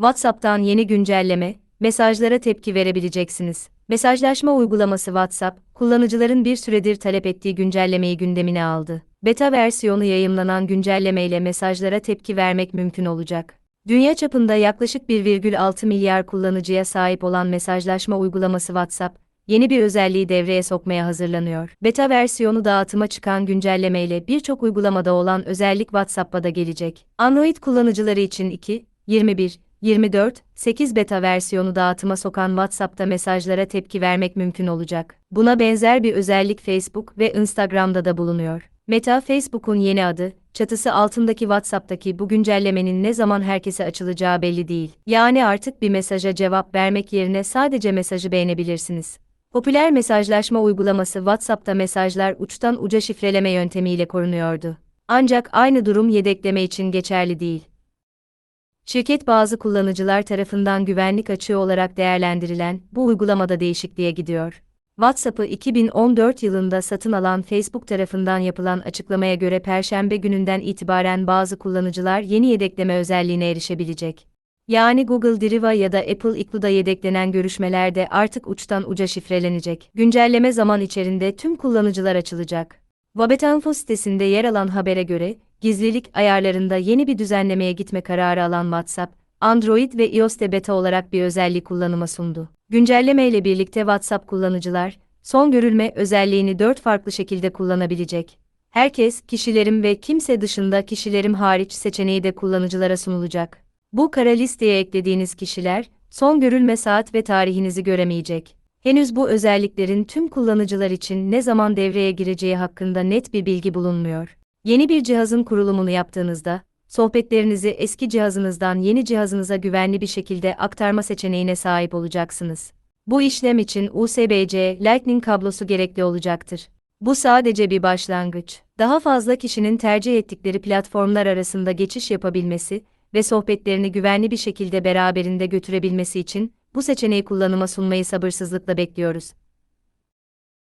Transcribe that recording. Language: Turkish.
WhatsApp'tan yeni güncelleme, mesajlara tepki verebileceksiniz. Mesajlaşma uygulaması WhatsApp, kullanıcıların bir süredir talep ettiği güncellemeyi gündemine aldı. Beta versiyonu yayımlanan güncellemeyle mesajlara tepki vermek mümkün olacak. Dünya çapında yaklaşık 1,6 milyar kullanıcıya sahip olan mesajlaşma uygulaması WhatsApp, yeni bir özelliği devreye sokmaya hazırlanıyor. Beta versiyonu dağıtıma çıkan güncellemeyle birçok uygulamada olan özellik WhatsApp'a da gelecek. Android kullanıcıları için 2, 21, 24, 8 beta versiyonu dağıtıma sokan WhatsApp'ta mesajlara tepki vermek mümkün olacak. Buna benzer bir özellik Facebook ve Instagram'da da bulunuyor. Meta, Facebook'un yeni adı, çatısı altındaki WhatsApp'taki bu güncellemenin ne zaman herkese açılacağı belli değil. Yani artık bir mesaja cevap vermek yerine sadece mesajı beğenebilirsiniz. Popüler mesajlaşma uygulaması WhatsApp'ta mesajlar uçtan uca şifreleme yöntemiyle korunuyordu. Ancak aynı durum yedekleme için geçerli değil. Şirket bazı kullanıcılar tarafından güvenlik açığı olarak değerlendirilen bu uygulamada değişikliğe gidiyor. WhatsApp'ı 2014 yılında satın alan Facebook tarafından yapılan açıklamaya göre Perşembe gününden itibaren bazı kullanıcılar yeni yedekleme özelliğine erişebilecek. Yani Google Drive'a ya da Apple iCloud'a yedeklenen görüşmelerde artık uçtan uca şifrelenecek. Güncelleme zaman içerisinde tüm kullanıcılar açılacak. Wabetanfo sitesinde yer alan habere göre, gizlilik ayarlarında yeni bir düzenlemeye gitme kararı alan WhatsApp, Android ve iOS'te beta olarak bir özelliği kullanıma sundu. Güncelleme ile birlikte WhatsApp kullanıcılar, son görülme özelliğini dört farklı şekilde kullanabilecek. Herkes, kişilerim ve kimse dışında kişilerim hariç seçeneği de kullanıcılara sunulacak. Bu kara listeye eklediğiniz kişiler, son görülme saat ve tarihinizi göremeyecek. Henüz bu özelliklerin tüm kullanıcılar için ne zaman devreye gireceği hakkında net bir bilgi bulunmuyor. Yeni bir cihazın kurulumunu yaptığınızda, sohbetlerinizi eski cihazınızdan yeni cihazınıza güvenli bir şekilde aktarma seçeneğine sahip olacaksınız. Bu işlem için USB-C Lightning kablosu gerekli olacaktır. Bu sadece bir başlangıç. Daha fazla kişinin tercih ettikleri platformlar arasında geçiş yapabilmesi ve sohbetlerini güvenli bir şekilde beraberinde götürebilmesi için bu seçeneği kullanıma sunmayı sabırsızlıkla bekliyoruz.